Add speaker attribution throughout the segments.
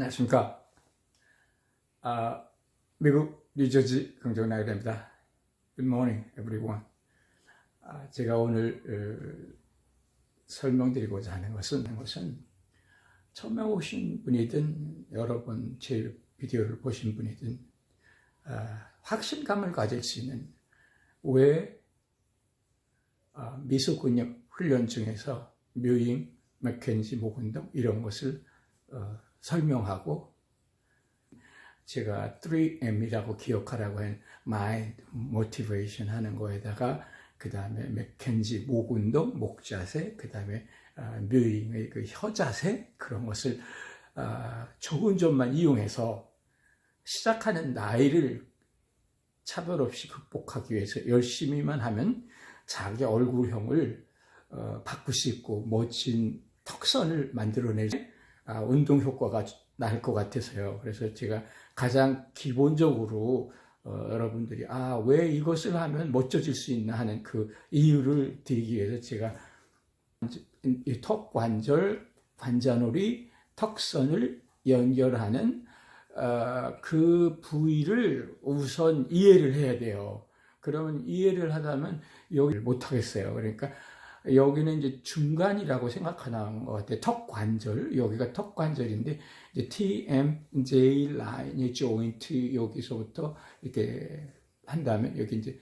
Speaker 1: 안녕하십니까. 아, 미국 뉴저지 긍정나이입니다. Good morning, everyone. 아, 제가 오늘 어, 설명드리고자 하는 것은, 것은 처음에 오신 분이든 여러 번 제 비디오를 보신 분이든 아, 확신감을 가질 수 있는 왜 아, 미소근육 훈련 중에서 묘잉, 맥켄지, 목운동 이런 것을 어, 설명하고 제가 3M이라고 기억하라고 한 Mind, Motivation 하는 거에다가 그 다음에 맥켄지 목운동, 목자세, 그 다음에 묘잉의 그 혀자세 그런 것을 아, 좋은 점만 이용해서 시작하는 나이를 차별 없이 극복하기 위해서 열심히만 하면 자기 얼굴형을 어, 바꿀 수 있고 멋진 턱선을 만들어내지 아, 운동 효과가 날 것 같아서요. 그래서 제가 가장 기본적으로 어, 여러분들이 아 왜 이것을 하면 멋져질 수 있나 하는 그 이유를 드리기 위해서 제가 턱 관절, 관자놀이, 턱선을 연결하는 어, 그 부위를 우선 이해를 해야 돼요. 그러면 이해를 하다면 여기를 못 하겠어요. 그러니까 여기는 이제 중간이라고 생각하는 것 같아요. 턱 관절, 여기가 턱 관절인데, 이제 TMJ 라인의 조인트 여기서부터 이렇게 한다면, 여기 이제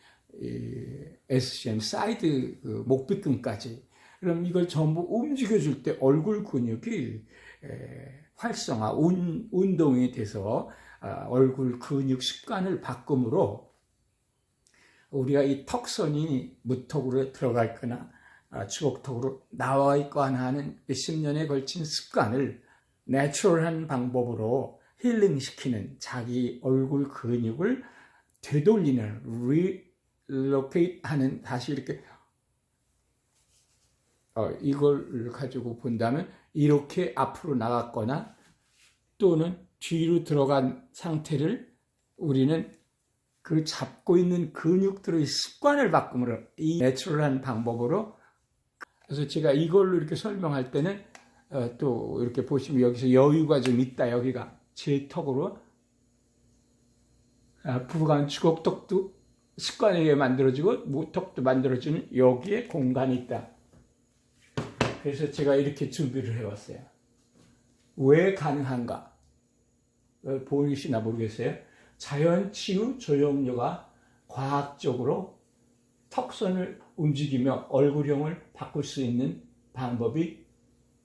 Speaker 1: SCM 사이드 그 목비근까지. 그럼 이걸 전부 움직여줄 때 얼굴 근육이 활성화, 운, 운동이 돼서 아, 얼굴 근육 습관을 바꿈으로 우리가 이 턱선이 무턱으로 들어가 있거나 아, 나와 있거나 하는 10년에 걸친 습관을 내추럴한 방법으로 힐링시키는 자기 얼굴 근육을 되돌리는 리로케이트 하는 다시 이렇게 어, 이걸 가지고 본다면 이렇게 앞으로 나갔거나 또는 뒤로 들어간 상태를 우리는 그 잡고 있는 근육들의 습관을 바꿈으로 이 내추럴한 방법으로 그래서 제가 이걸로 이렇게 설명할 때는 어, 또 이렇게 보시면 여기서 여유가 좀 있다. 여기가 제 턱으로 아, 부간 주걱턱도 습관에 만들어지고 무턱도 만들어지는 여기에 공간이 있다. 그래서 제가 이렇게 준비를 해왔어요. 왜 가능한가? 어, 보이시나 모르겠어요. 자연 치유 조형료가 과학적으로 턱선을 움직이며 얼굴형을 바꿀 수 있는 방법이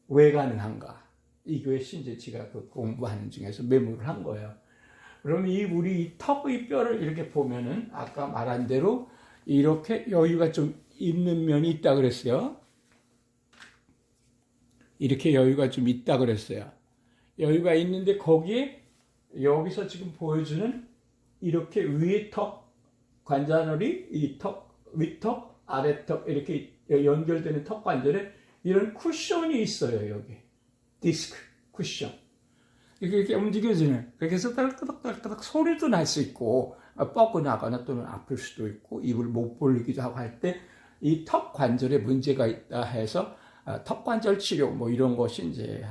Speaker 1: 왜 가능한가? 이제 제가 그 공부하는 중에서 메모를 한 거예요. 그러면 이 우리 턱의 뼈를 이렇게 보면은 아까 말한 대로 이렇게 여유가 좀 있는 면이 있다 그랬어요. 이렇게 여유가 좀 있다 그랬어요. 여유가 있는데 거기에 여기서 지금 보여주는 이렇게 위에 턱 관자놀이 이 턱 위턱 아래턱 이렇게 연결되는 턱 관절에 이런 쿠션이 있어요 여기. 디스크 쿠션. 이렇게, 이렇게 움직여지는 그래서 딸끄덕딸끄덕 소리도 날 수 있고 뻐근하거나 또는 아플 수도 있고 입을 못 벌리기도 하고 할 때 이 턱 관절에 문제가 있다 해서 아, 턱 관절 치료 뭐 이런 것이 이제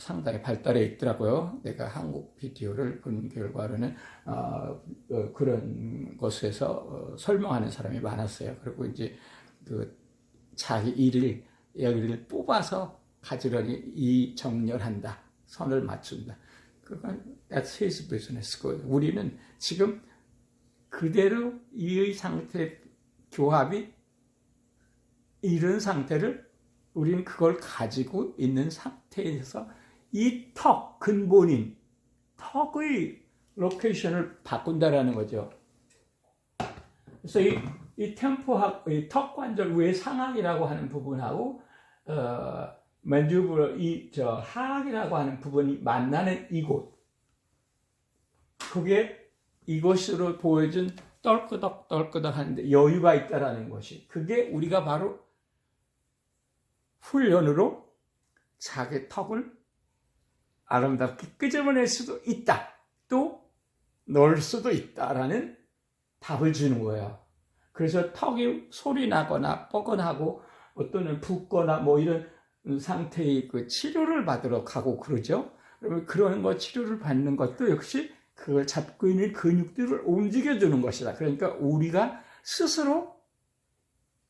Speaker 1: 상당히 발달해 있더라고요. 내가 한국 비디오를 본 결과로는 어, 어, 그런 것에서 어, 설명하는 사람이 많았어요. 그리고 이제 그 자기 일을 여기를 뽑아서 가지런히 이 정렬한다, 선을 맞춘다. 그건 that's his business. 우리는 지금 그대로 이의 상태 교합이 이런 상태를 우리는 그걸 가지고 있는 상태에서 이 턱, 근본인 턱의 로케이션을 바꾼다라는 거죠. 그래서 이, 이 템포학, 이 턱 관절 외 상악이라고 하는 부분하고, 어, 맨주블, 이, 저, 하악이라고 하는 부분이 만나는 이곳. 그게 이것으로 보여준 떨끄덕 떨끄덕 하는데 여유가 있다라는 것이. 그게 우리가 바로 훈련으로 자기 턱을 아름답게 끄집어낼 수도 있다. 또 넣을 수도 있다라는 답을 주는 거예요. 그래서 턱이 소리 나거나 뻐근하고 어떤 붓거나 뭐 이런 상태의 그 치료를 받으러 가고 그러죠. 그러면 그런 거 치료를 받는 것도 역시 그걸 잡고 있는 근육들을 움직여주는 것이다. 그러니까 우리가 스스로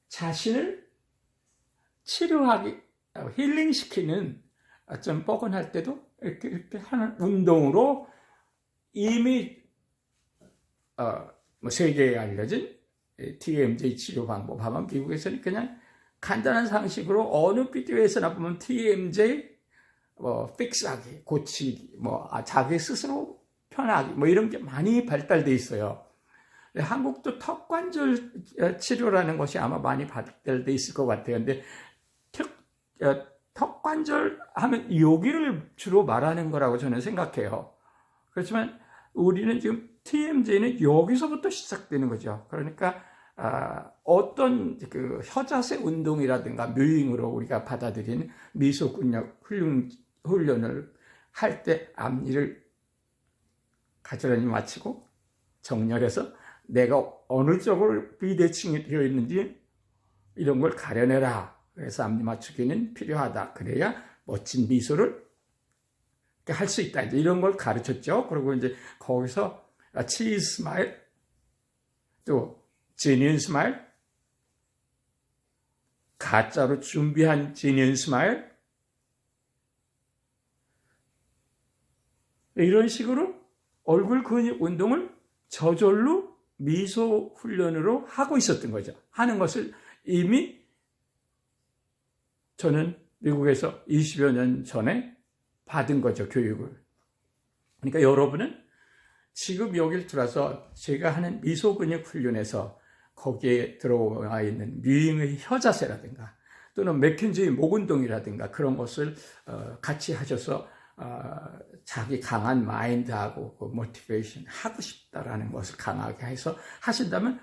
Speaker 1: 자신을 치료하기, 힐링시키는 좀 뻐근할 때도 이렇게, 이렇게 하는 운동으로 이미, 어, 뭐 세계에 알려진 TMJ 치료 방법 하면 미국에서는 그냥 간단한 상식으로 어느 비디오에서나 보면 TMJ 뭐 픽스하기, 고치기, 뭐 아, 자기 스스로 편하기 뭐 이런 게 많이 발달돼 있어요. 한국도 턱 관절 어, 치료라는 것이 아마 많이 발달돼 있을 것 같아요. 근데 턱, 어, 턱관절 하면 여기를 주로 말하는 거라고 저는 생각해요. 그렇지만 우리는 지금 TMJ는 여기서부터 시작되는 거죠. 그러니까 아, 어떤 그 혀자세 운동이라든가 묘잉으로 우리가 받아들인 미소 근력 훈련, 훈련 을 할 때 앞니를 가지런히 마치고 정렬해서 내가 어느 쪽으로 비대칭이 되어 있는지 이런 걸 가려내라. 그래서 앞니 맞추기는 필요하다. 그래야 멋진 미소를 할 수 있다. 이제 이런 걸 가르쳤죠. 그리고 이제 거기서 치즈 스마일, 또 제니언 스마일, 가짜로 준비한 제니언 스마일, 이런 식으로 얼굴 근육 운동을 저절로 미소 훈련으로 하고 있었던 거죠. 하는 것을 이미 저는 미국에서 20여 년 전에 받은 거죠, 교육을. 그러니까 여러분은 지금 여길 들어서 제가 하는 미소 근육 훈련에서 거기에 들어와 있는 뮤잉의 혀자세라든가 또는 맥켄지의 목 운동이라든가 그런 것을 어, 같이 하셔서 어, 자기 강한 마인드하고 그 모티베이션 하고 싶다라는 것을 강하게 해서 하신다면